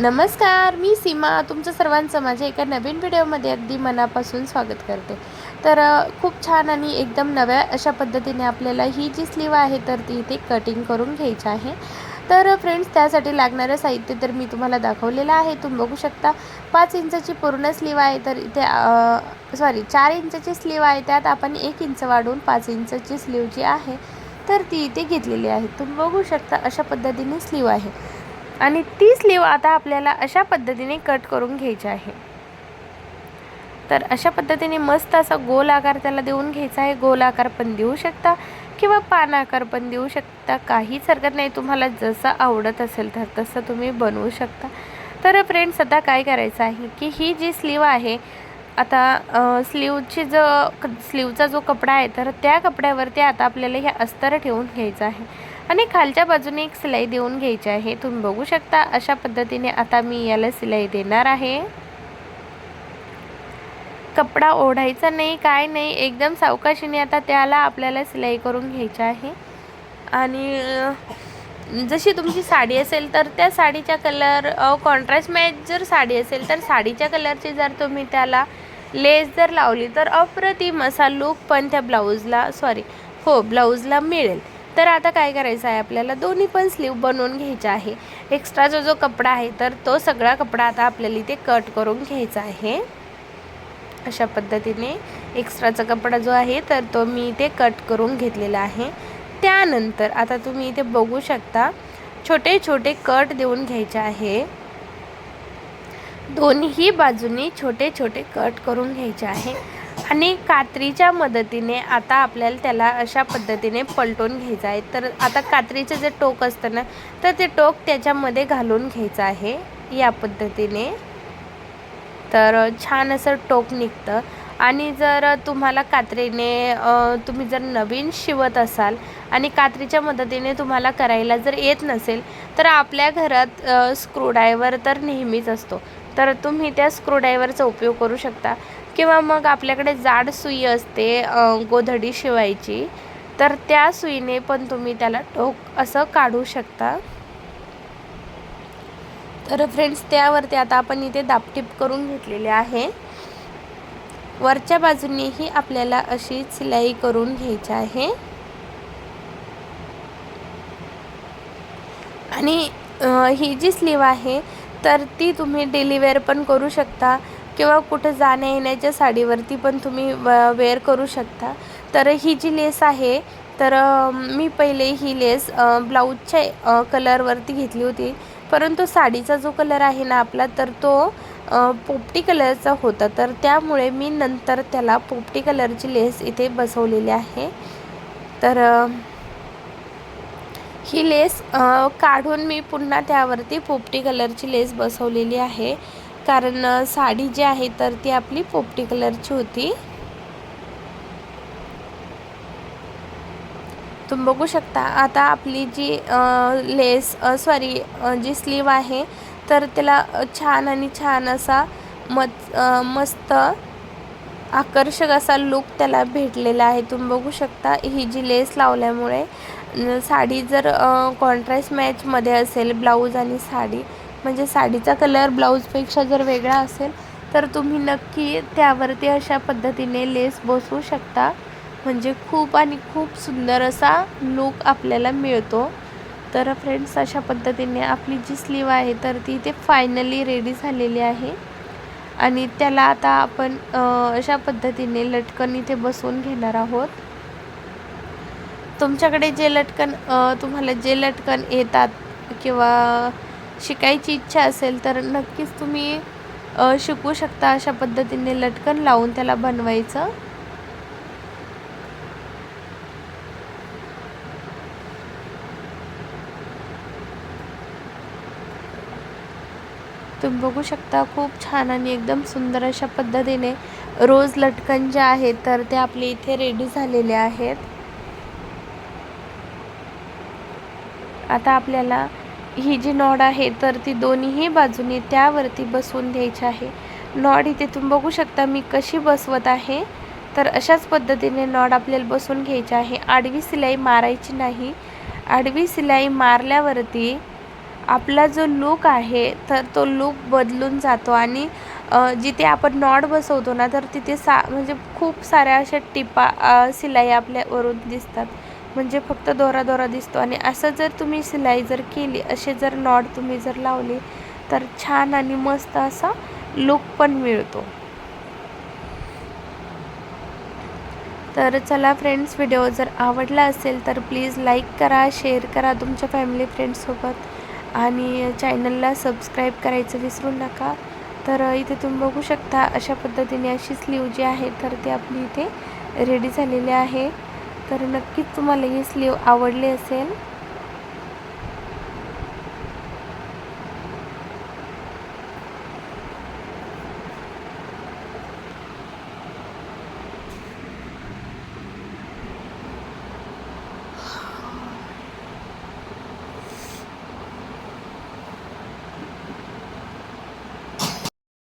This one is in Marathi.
नमस्कार मी सीमा. तुमचं सर्वांचं माझ्या एका नवीन व्हिडिओमध्ये अगदी मनापासून स्वागत करते. तर खूप छान आणि एकदम नव्या अशा पद्धतीने आपल्याला ही जी स्लीव आहे तर ती इथे कटिंग करून घ्यायची आहे. तर फ्रेंड्स त्यासाठी लागणारं साहित्य तर मी तुम्हाला दाखवलेलं आहे. तुम्ही बघू शकता पाच इंचाची पूर्ण स्लीव आहे. तर इथे सॉरी चार इंचाची स्लीव आहे. त्यात आपण एक इंच वाढवून पाच इंचाची स्लीव जी आहे तर ती इथे घेतलेली आहे. तुम्ही बघू शकता अशा पद्धतीने स्लीव आहे. आणि ती स्लीव आता आपल्याला अशा पद्धतीने कट करून घ्यायची आहे. तर अशा पद्धतीने मस्त असा गोल आकार त्याला देऊन घ्यायचा आहे. गोल आकार पण देऊ शकता किंवा पान आकार पण देऊ शकता. काहीच हरकत नाही. तुम्हाला जसं आवडत असेल तर तसं तुम्ही बनवू शकता. तर फ्रेंड्स आता काय करायचं आहे की ही जी स्लीव आहे आता स्लीवची जो स्लीवचा जो कपडा आहे तर त्या कपड्यावरती आता आपल्याला हे अस्तर ठेवून घ्यायचं आहे. आणि खालच्या बाजूने एक सिलाई देऊन घ्यायची आहे. तुम्ही बघू शकता अशा पद्धतीने आता मी याला सिलाई देणार आहे. कपडा ओढायचा नाही काय नाही एकदम सावकाशीने आता त्याला आपल्याला सिलाई करून घ्यायची आहे. आणि जशी तुमची साडी असेल तर त्या साडीच्या कलर कॉन्ट्रास्ट मॅच जर साडी असेल तर साडीच्या कलरची जर तुम्ही त्याला लेस जर लावली तर अप्रतिम असा लूक पण त्या ब्लाऊजला सॉरी हो ब्लाऊजला मिळेल. तर आता काय करायचं आहे? आपल्याला दोन्ही पण स्लीव बनवून घ्यायचा आहे. एक्स्ट्राचा जो कपडा आहे तर तो सगळा कपडा आता आपल्याला इथे कट करून घ्यायचा आहे. अशा पद्धतीने एक्स्ट्राचा कपडा जो आहे तर तो मी इथे कट करून घेतलेला आहे. त्यानंतर आता तुम्ही इथे बघू शकता छोटे छोटे कट देऊन घ्यायचे आहे. दोन्ही बाजूनी छोटे छोटे कट करून घ्यायचे आहे. आणि कात्रीच्या मदतीने आता आपल्याला त्याला अशा पद्धतीने पलटून घ्यायचं आहे. तर आता कात्रीचं जे टोक असतं ना तर ते टोक त्याच्यामध्ये घालून घ्यायचं आहे या पद्धतीने. तर छान असं टोक निघतं. आणि जर तुम्हाला कात्रीने तुम्ही जर नवीन शिवत असाल आणि कात्रीच्या मदतीने तुम्हाला करायला जर येत नसेल तर आपल्या घरात स्क्रूड्रायव्हर तर नेहमीच असतो. तर तुम्ही त्या स्क्रूड्रायव्हरचा उपयोग करू शकता. किंवा मग आपल्याकडे जाड सुई असते गोधडी शिवायची तर त्या सुईने पण तुम्ही त्याला टोक असं काढू शकता. तर फ्रेंड्स त्यावरती आता आपण इथे दापटीप करून घेतलेले आहे. वरच्या बाजूनेही आपल्याला अशी सिलाई करून घ्यायची आहे. आणि ही जी स्लीव आहे तर ती तुम्ही डेलीवेअर पण करू शकता. किंवा कुठं जाण्या येण्याच्या साडीवरती पण तुम्ही वेअर करू शकता. तर ही जी लेस आहे तर मी पहिले ही लेस ब्लाऊजच्या कलरवरती घेतली होती. परंतु साडीचा जो कलर आहे ना आपला तर तो पोपटी कलरचा होता. तर त्यामुळे मी नंतर त्याला पोपटी कलरची लेस इथे बसवलेली आहे. तर ही लेस काढून मी पुन्हा त्यावरती पोपटी कलरची लेस बसवलेली आहे. कारण साडी जी आहे तर ती आपली पोपटी कलरची होती. तुम्ही बघू शकता आता आपली जी लेस सॉरी जी स्लीव आहे तर त्याला छान आणि छान असा मत मस्त आकर्षक असा लुक त्याला भेटलेला आहे. तुम्ही बघू शकता ही जी लेस लावल्यामुळे साडी जर कॉन्ट्रास्ट मॅचमध्ये असेल ब्लाऊज आणि साडी म्हणजे साडीचा कलर ब्लाऊजपेक्षा जर वेगळा असेल तर तुम्ही नक्की त्यावरती अशा पद्धतीने लेस बसवू शकता. म्हणजे खूप आणि खूप सुंदर असा लूक आपल्याला मिळतो. तर फ्रेंड्स अशा पद्धतीने आपली जी स्लीव आहे तर ती इथे फायनली रेडी झालेली आहे. आणि त्याला आता आपण अशा पद्धतीने लटकन इथे बसवून घेणार आहोत. तुमच्याकडे जे लटकन तुम्हाला जे लटकन येतात किंवा शिकायची इच्छा असेल तर नक्कीच तुम्ही शिकू शकता अशा पद्धतीने लटकन लावून त्याला बनवायचं. तुम्ही बघू शकता खूप छान आणि एकदम सुंदर अशा पद्धतीने रोज लटकन जे आहेत तर ते आपले इथे रेडी झालेले आहेत. आता आपल्याला ही जी नॉड आहे तर ती दोन्हीही बाजूने त्यावरती बसवून द्यायची आहे. नॉड इथे तुम्ही बघू शकता मी कशी बसवत आहे. तर अशाच पद्धतीने नॉड आपल्याला बसवून घ्यायची आहे. आडवी सिलाई मारायची नाही. आडवी सिलाई मारल्यावरती आपला जो लूक आहे तर तो लूक बदलून जातो आणि जिथे आपण नॉड बसवतो ना तर तिथे सा म्हणजे खूप साऱ्या अशा टिपा सिलाई शिलाई आपल्यावरून दिसतात. म्हणजे फक्त दोरा दोरा दिसतो. आणि असं जर तुम्ही शिलाई जर केली असे जर नॉट तुम्ही जर लावले तर छान आणि मस्त असा लुक पण मिळतो. तर चला फ्रेंड्स व्हिडिओ जर आवडला असेल तर प्लीज लाईक करा शेअर करा तुमच्या फॅमिली फ्रेंड्ससोबत आणि चॅनलला सबस्क्राईब करायचं विसरू नका. तर इथे तुम्ही बघू शकता अशा पद्धतीने अशी स्लीव जी आहे तर ती आपली इथे रेडी झालेली आहे. तर नक्कीच तुम्हाला ही स्लीव आवडली असेल.